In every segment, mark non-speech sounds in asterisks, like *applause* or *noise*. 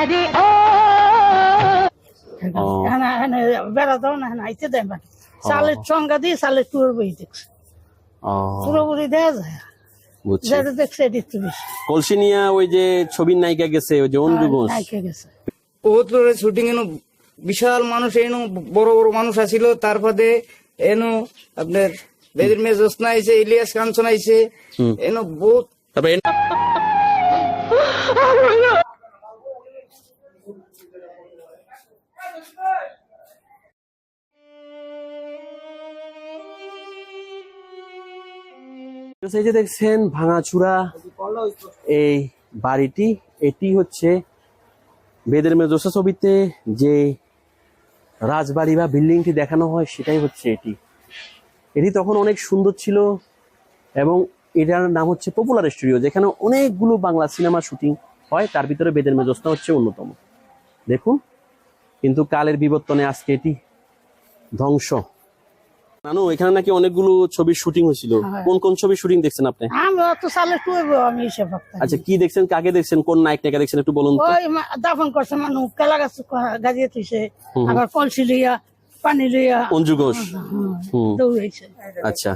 আরে ও ও। এখানে এখানে বেড়াতেও না এখানে আইতে দেয় মানে সালের সঙ্গা দিয়ে সালের টুর বই দেখছে। ও পুরোপুরি দেওয়া যায়। বুঝছি। যেটা দেখছে এটি একটু বেশি। কলসি নিয়া ওই যে ছবির নায়িকা গেছে ওই যে অঞ্জু ঘোষ। নাইকে গেছে। বহুত শুটিং এনো বিশাল মানুষ এনো বড় বড় মানুষ আসিল। তারপরে এনো আপনার বেদের মেয়ে জোসনা আইছে ইলিয়াস কাঞ্চন আইছে। এনো বহুত এই যে দেখছেন ভাঙাচুরা, এই বাড়িটি, এটি হচ্ছে বেদের মেজোসা ছবিতে যে রাজবাড়ি বা বিল্ডিংটি দেখানো হয়, সেটাই হচ্ছে এটি। এটি তখন অনেক সুন্দর ছিল এবং এটার নাম হচ্ছে পপুলার স্টুডিও, যেখানে অনেকগুলো বাংলা সিনেমা শুটিং হয়। তার ভিতরে বেদের মেজস্তা হচ্ছে অন্যতম। দেখুন, কিন্তু কালের বিবর্তনে আজকে এটি ধ্বংস। নানু এখানে নাকি অনেকগুলো ছবির শুটিং হয়েছিল। হ্যাঁ। কোন কোন ছবির শুটিং দেখছেন আপনি? আমি অত সালের টুর আমি এসে আচ্ছা কি দেখছেন? কাকে দেখছেন? কোন নায়ক নায়িকা দেখছেন? একটু বলুন ওই দাফন করছে মানুষ কেলা গাছ গাজিয়ে আবার কলসি লইয়া পানি লইয়া। অঞ্জু ঘোষ। আচ্ছা।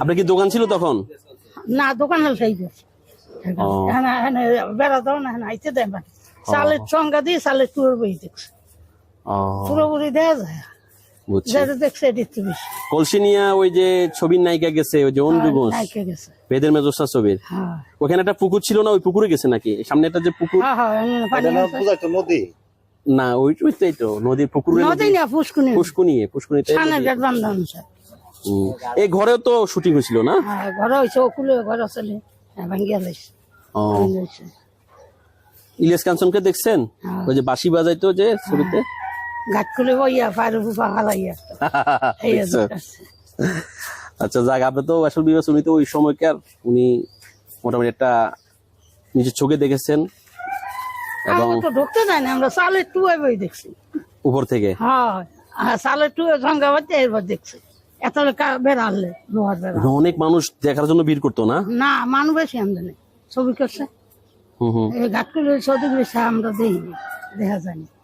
আপনার কি দোকান ছিল তখন? না দোকানে সেই গেছে ও। এখানে এখানে বেড়াতেও না আইতে দেয় মানে সালের সঙ্গা দিয়ে সালের টুর বই দেখছে। পুরোপুরি যায়। বুঝছি। যেটা দেখছে এটি বেশি। কলসি নিয়া ওই যে ছবির নায়িকা গেছে ওই যে অঞ্জু ঘোষ নাইকে গেছে। বেদের ছবির। হ্যাঁ। ওখানে একটা পুকুর ছিল না ওই পুকুরে গেছে নাকি? সামনে একটা যে পুকুর হ্যাঁ হ্যাঁ। না ওই ওইটাই তো নদীর পুকুরে নদী না পুষ্কুনি পুষ্কুনি। এই ঘরেও তো শুটিং হয়েছিল না? হ্যাঁ ঘরে হয়েছে ওকুলে ঘরে চলে ভাঙ্গিয়া লাইছে। ও। ইলিয়াস কাঞ্চনকে দেখছেন? হ্যাঁ। ওই যে বাঁশি বাজাইতো যে ছবিতে? খুলে বইয়া? *laughs* আছে। আচ্ছা। যাক আপনি তো আসল উনি তো ওই সময়কার উনি মোটামুটি একটা নিজের চোখে দেখেছেন এবং আমরা তো ঢুকতে যাই না আমরা সালের টুয়ে বই দেখছি। উপর থেকে? হ্যাঁ আর টুয়ে সঙ্গে বাচ্চা এরপর দেখছি। এত লোহার বেড়া। অনেক মানুষ দেখার জন্য ভিড় করতো না? না মানুষ বেশি আমদানি ছবি করছে। ছবি বেশি আমরা দেখিনি দেখা যায়নি।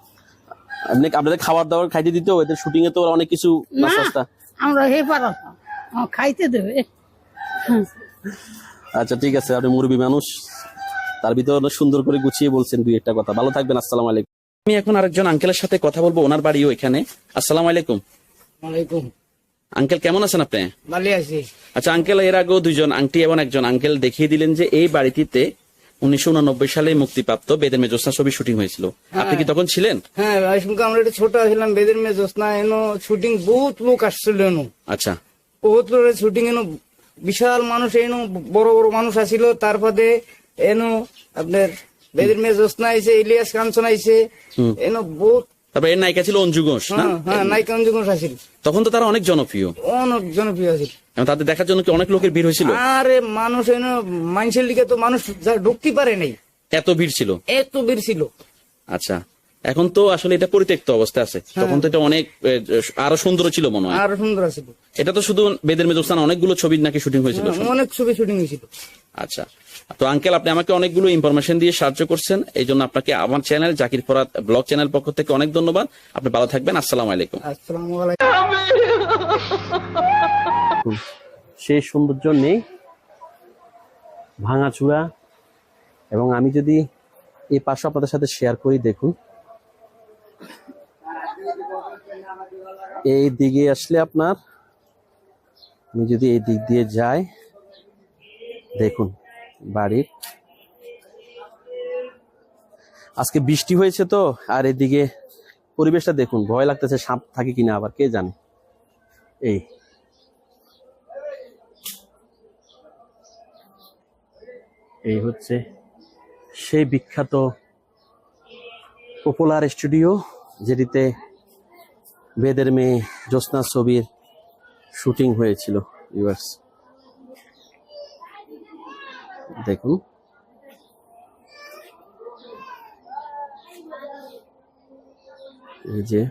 এমনি আপনাদের খাবার দাবার খাইতে দিত এদের শুটিং এ তো অনেক কিছু না নাস্তা আমরা হে পারা খাইতে দেবে। আচ্ছা ঠিক আছে আপনি মুরবি মানুষ তার ভিতরে অনেক সুন্দর করে গুছিয়ে বলছেন দুই একটা কথা। ভালো থাকবেন আসসালামু আলাইকুম। আমি এখন আরেকজন আঙ্কেলের সাথে কথা বলব ওনার বাড়িও এখানে। আসসালামু আলাইকুম। ওয়ালাইকুম। আঙ্কেল কেমন আছেন আপনি? ভালো আছি। আচ্ছা আঙ্কেল এর আগেও দুইজন আংটি এবং একজন আঙ্কেল দেখিয়ে দিলেন যে এই বাড়িটিতে উনিশশো উননব্বই সালে মুক্তিপ্রাপ্ত বেদের মেজোসা ছবি শুটিং হয়েছিল। আপনি কি তখন ছিলেন? হ্যাঁ আমরা একটু ছোট ছিলাম বেদের মেয়ে জ্যোৎস্না এনো শুটিং বহুত লোক আসছিল এনো। আচ্ছা। বহুত লোক শুটিং এনো বিশাল মানুষ এনো বড় বড় মানুষ আসিল তারপরে এনো আপনার বেদের মেয়ে জ্যোৎস্না আইছে ইলিয়াস কাঞ্চন আইছে। এনো বহুত তারপরে এর নায়িকা ছিল অঞ্জু ঘোষ না? হ্যাঁ হ্যাঁ নায়িকা অঞ্জু ঘোষ আছে তখন তো তারা অনেক জনপ্রিয়। অনেক জনপ্রিয় আছিল। তাদের দেখার জন্য কি অনেক লোকের ভিড় হয়েছিল? আরে মানুষ মানুষের লিগে তো মানুষ যা ঢুকতে পারে নাই। এত ভিড় ছিল? এত ভিড় ছিল। আচ্ছা। এখন তো আসলে এটা পরিত্যক্ত অবস্থা আছে। তখন তো এটা অনেক আরও সুন্দর ছিল মনে হয়। আরও সুন্দর আছিল এটা তো শুধু বেদের মেজস্থান অনেকগুলো ছবির নাকি শুটিং হয়েছিল অনেক ছবি শুটিং হয়েছিল। আচ্ছা। তো আঙ্কেল আপনি আমাকে অনেকগুলো ইনফরমেশন দিয়ে সাহায্য করছেন এই জন্য আপনাকে আমার channel Zakir Farad blog channel পক্ষ থেকে অনেক ধন্যবাদ। আপনি ভালো থাকবেন আসসালামু আলাইকুম। আসসালামু আলাইকুম। সেই সৌন্দর্য নেই ভাঙাচুরা এবং আমি যদি এই পাশে আপনাদের সাথে শেয়ার করি দেখুন এই দিকে আসলে আপনার, আমি যদি এই দিক দিয়ে যাই, দেখুন বাড়ির। আজকে বৃষ্টি হয়েছে তো, আর এদিকে পরিবেশটা দেখুন, ভয় লাগতেছে সাপ থাকে কিনা আবার, কে জানে। এই। এই হচ্ছে সেই বিখ্যাত পপুলার স্টুডিও যেটিতে বেদের মেয়ে জ্যোৎস্না ছবির শুটিং হয়েছিল ভিউয়ার্স দেখুন। এই যে।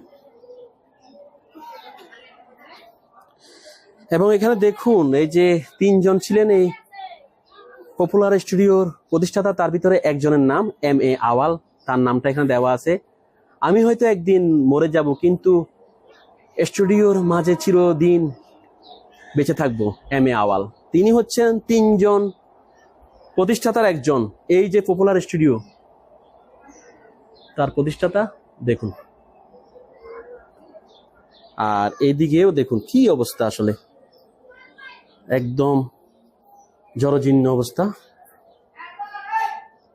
এবং এখানে দেখুন, এই যে তিনজন ছিলেন এই পপুলার স্টুডিওর প্রতিষ্ঠাতা, তার ভিতরে একজনের নাম এম এ আওয়াল, তার নামটা এখানে দেওয়া আছে। আমি হয়তো একদিন মরে যাব, কিন্তু স্টুডিওর মাঝে চিরদিন বেঁচে থাকব, এম এ আওয়াল। তিনি হচ্ছেন তিনজন প্রতিষ্ঠাতার একজন। এই যে পপুলার স্টুডিও, তার প্রতিষ্ঠাতা দেখুন। আর এইদিকেও দেখুন কি অবস্থা আসলে। একদম জরজীর্ণ অবস্থা।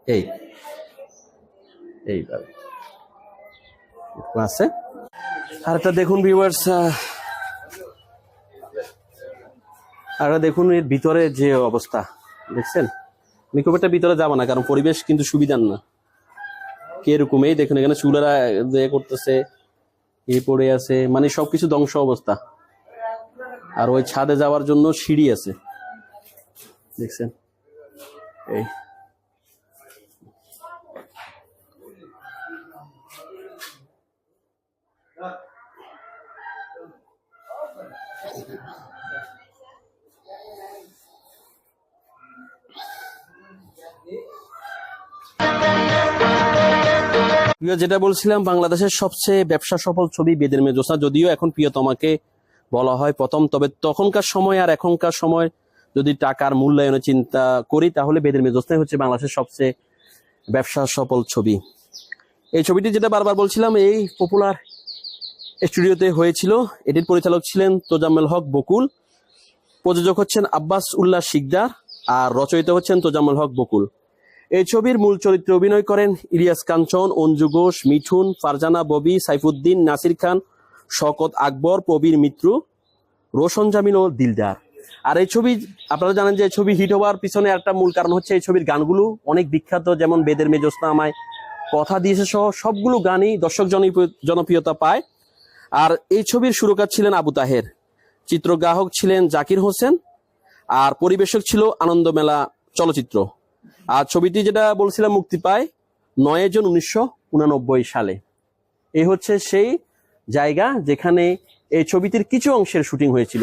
এই এইভাবে আছে। আর একটা দেখুন ভিউয়ার্স আর দেখুন এর ভিতরে যে অবস্থা, দেখছেন? আমি খুব একটা ভিতরে যাব না, কারণ পরিবেশ কিন্তু সুবিধার না। কীরকম এই দেখুন এখানে চুলারা যে করতেছে, এ পড়ে আছে মানে সবকিছু ধ্বংস অবস্থা। আর ওই ছাদে যাওয়ার জন্য সিঁড়ি আছে। দেখছেন? এই। প্রিয়, যেটা বলছিলাম, বাংলাদেশের সবচেয়ে ব্যবসা সফল ছবি বেদের মেজোসা। যদিও এখন প্রিয়তমাকে বলা হয় প্রথম, তবে তখনকার সময় আর এখনকার সময় যদি টাকার মূল্যায়নে চিন্তা করি, তাহলে বেদের মেজোসনাই হচ্ছে বাংলাদেশের সবচেয়ে ব্যবসা সফল ছবি। এই ছবিটি যেটা বারবার বলছিলাম, এই পপুলার স্টুডিওতে হয়েছিল। এটির পরিচালক ছিলেন তোজাম্মেল হক বকুল, প্রযোজক হচ্ছেন আব্বাস উল্লাহ শিকদার, আর রচয়িতা হচ্ছেন তোজাম্মেল হক বকুল। এই ছবির মূল চরিত্রে অভিনয় করেন ইলিয়াস কাঞ্চন, অঞ্জু ঘোষ, মিঠুন, ফারজানা ববি, সাইফুদ্দিন, নাসির খান, শকত আকবর, প্রবীর মিত্র, রোশন জামিল ও দিলদার। আর এই ছবি, আপনারা জানেন যে ছবি হিট হওয়ার পিছনে একটা মূল কারণ হচ্ছে এই ছবির গানগুলো অনেক বিখ্যাত, যেমন বেদের মেজস্তা আমায় কথা দিয়েছে সহ সবগুলো গানই দর্শক জনপ্রিয়- জনপ্রিয়তা পায়। আর এই ছবির সুরকার ছিলেন আবু তাহের, চিত্রগ্রাহক ছিলেন জাকির হোসেন, আর পরিবেশক ছিল আনন্দমেলা চলচ্চিত্র। আর ছবিটি যেটা বলছিলাম মুক্তি পায় নয় জুন উনিশশো সালে। এই হচ্ছে সেই জায়গা যেখানে এই ছবিটির কিছু অংশের শুটিং হয়েছিল।